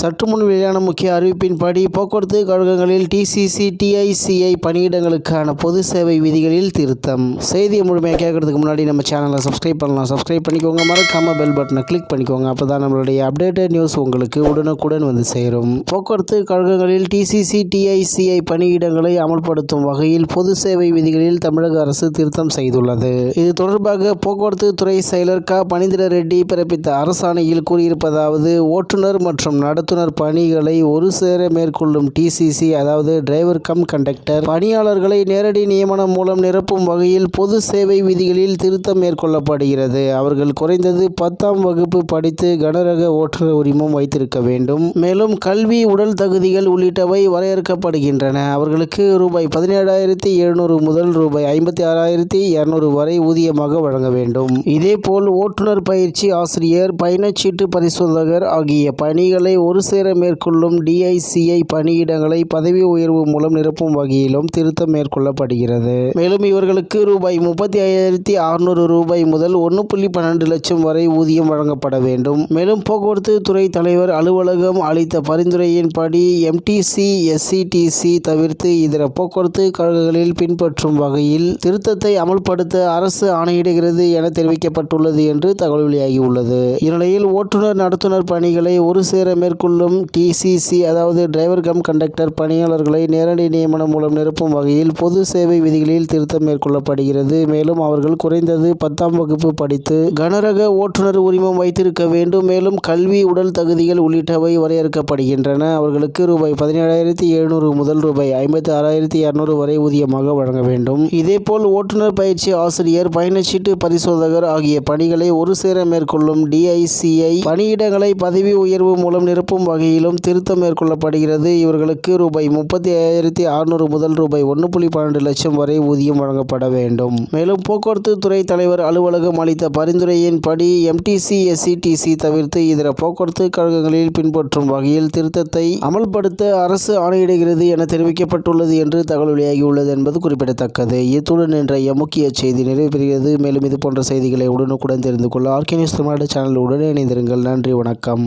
சற்று முன் வெளியான முக்கிய அறிவிப்பின்படி போக்குவரத்து கழகங்களில் டிசிசி டிஐசிஐ பணியிடங்களுக்கான பொது சேவை விதிகளில் திருத்தம். செய்தியை முழுமையாக கேட்கறதுக்கு முன்னாடி நம்ம சேனலை சப்ஸ்கிரைப் பண்ணலாம். சப்ஸ்கிரைப் பண்ணிக்கோங்க. மறக்காம பெல் பட்டனை கிளிக் பண்ணிக்கோங்க. அப்போ தான் நம்மளுடைய அப்டேட்டட் நியூஸ் உங்களுக்கு உடனுக்குடன் வந்து சேரும். போக்குவரத்து கழகங்களில் டிசிசி டிஐசிஐ பணியிடங்களை அமல்படுத்தும் வகையில் பொது சேவை விதிகளில் தமிழக அரசு திருத்தம் செய்துள்ளது. இது தொடர்பாக போக்குவரத்து துறை செயலர் க. பனிந்திர ரெட்டி பிறப்பித்த அரசாணையில் கூறியிருப்பதாவது ஓட்டுநர் மற்றும் நடத்துனர் பணிகளை ஒரு சேர மேற்கொள்ளும் டிசிசி அதாவது டிரைவர் கம் கண்டக்டர் பணியாளர்களை நேரடி நியமனம் மூலம் நிரப்பும் வகையில் பொது சேவை விதிகளில் திருத்தம் மேற்கொள்ளப்படுகிறது. அவர்கள் குறைந்தது பத்தாம் வகுப்பு படித்து கனரக ஓட்டுநர் உரிமம் வைத்திருக்க வேண்டும். மேலும் கல்வி உடல் தகுதிகள் உள்ளிட்டவை வரையறுக்கப்படுகின்றன. அவர்களுக்கு ரூபாய் பதினேழாயிரத்தி எழுநூறு முதல் ரூபாய் ஐம்பத்தி ஆறாயிரத்தி இருநூறு வரை ஊதியமாக வழங்க வேண்டும். இதேபோல் ஓட்டுநர் பயிற்சி ஆசிரியர் பயணச்சீட்டு பரிசோதகர் ஆகிய பணிகளை ஒரு சேர மேற்கொள்ளும் டிஐசிஐ பணியிடங்களை பதவி உயர்வு மூலம் நிரப்பும் வகையிலும் திருத்தம் மேற்கொள்ளப்படுகிறது. மேலும் இவர்களுக்கு ரூபாய் முப்பத்தி ஐயாயிரத்தி அறுநூறு ரூபாய் முதல் ஒன்று புள்ளி பன்னெண்டு லட்சம் வரை ஊதியம் வழங்கப்பட வேண்டும். மேலும் போக்குவரத்து துறை தலைவர் அலுவலகம் அளித்த பரிந்துரையின்படி எம்டிசி எஸ்சிடிசி தவிர்த்து இதர போக்குவரத்து கழகங்களில் பின்பற்றும் வகையில் திருத்தத்தை அமல்படுத்த அரசு ஆணையிடுகிறது என தெரிவிக்கப்பட்டுள்ளது என்று தகவல் வெளியாகியுள்ளது. இந்நிலையில் ஓட்டுநர் நடத்துனர் பணிகளை ஒரு சேர மேற்கொள்ளும் டிசிசி அதாவது டிரைவர் கம் கண்டக்டர் பணியாளர்களை நேரடி நியமனம் மூலம் நிரப்பும் வகையில் பொது சேவை விதிகளில் திருத்தம் மேற்கொள்ளப்படுகிறது. மேலும் அவர்கள் குறைந்தது பத்தாம் வகுப்பு படித்து கனரக ஓட்டுநர் உரிமம் வைத்திருக்க வேண்டும். மேலும் கல்வி உடல் தகுதிகள் உள்ளிட்டவை வரையறுக்கப்படுகின்றன. அவர்களுக்கு ரூபாய் பதினேழாயிரத்தி எழுநூறு முதல் ரூபாய் ஐம்பத்தி ஆறாயிரத்தி இரநூறு வரை ஊதியமாக வழங்க வேண்டும். இதேபோல் ஓட்டுநர் பயிற்சி ஆசிரியர் பயணச்சீட்டு பரிசோதகர் ஆகிய பணிகளை ஒரு சேர மேற்கொள்ளும் டிஐசிஐ பணியிடங்களை பதவி உயர்வு மூலம் நிரப்பும் வகையிலும் திருத்தம் மேற்கொள்ளப்படுகிறது. இவர்களுக்கு ரூபாய் முப்பத்தி ஐயாயிரத்தி அறுநூறு முதல் ரூபாய் ஒன்று புள்ளி பன்னெண்டு லட்சம் வரை ஊதியம் வழங்கப்பட வேண்டும். மேலும் போக்குவரத்து துறை தலைவர் அலுவலகம் அளித்த பரிந்துரையின்படி எம்டிசி எஸ்சிடிசி தவிர்த்து இதர போக்குவரத்து கழகங்களில் பின்பற்றும் வகையில் திருத்தத்தை அமல்படுத்த அரசு ஆணையிடுகிறது என தெரிவிக்கப்பட்டுள்ளது என்று தகவல் வெளியாகியுள்ளது என்பது குறிப்பிடத்தக்கது. இத்துடன் இன்றைய முக்கிய செய்தி நிறைவு பெறுகிறது மேலும் இது போன்ற செய்திகளை உடனுக்குடன் தெரிந்து கொள்ள ஆர்கே நியூஸ் தமிழ்நாடு சேனல் உடனே இணைந்திருங்கள். நன்றி வணக்கம்.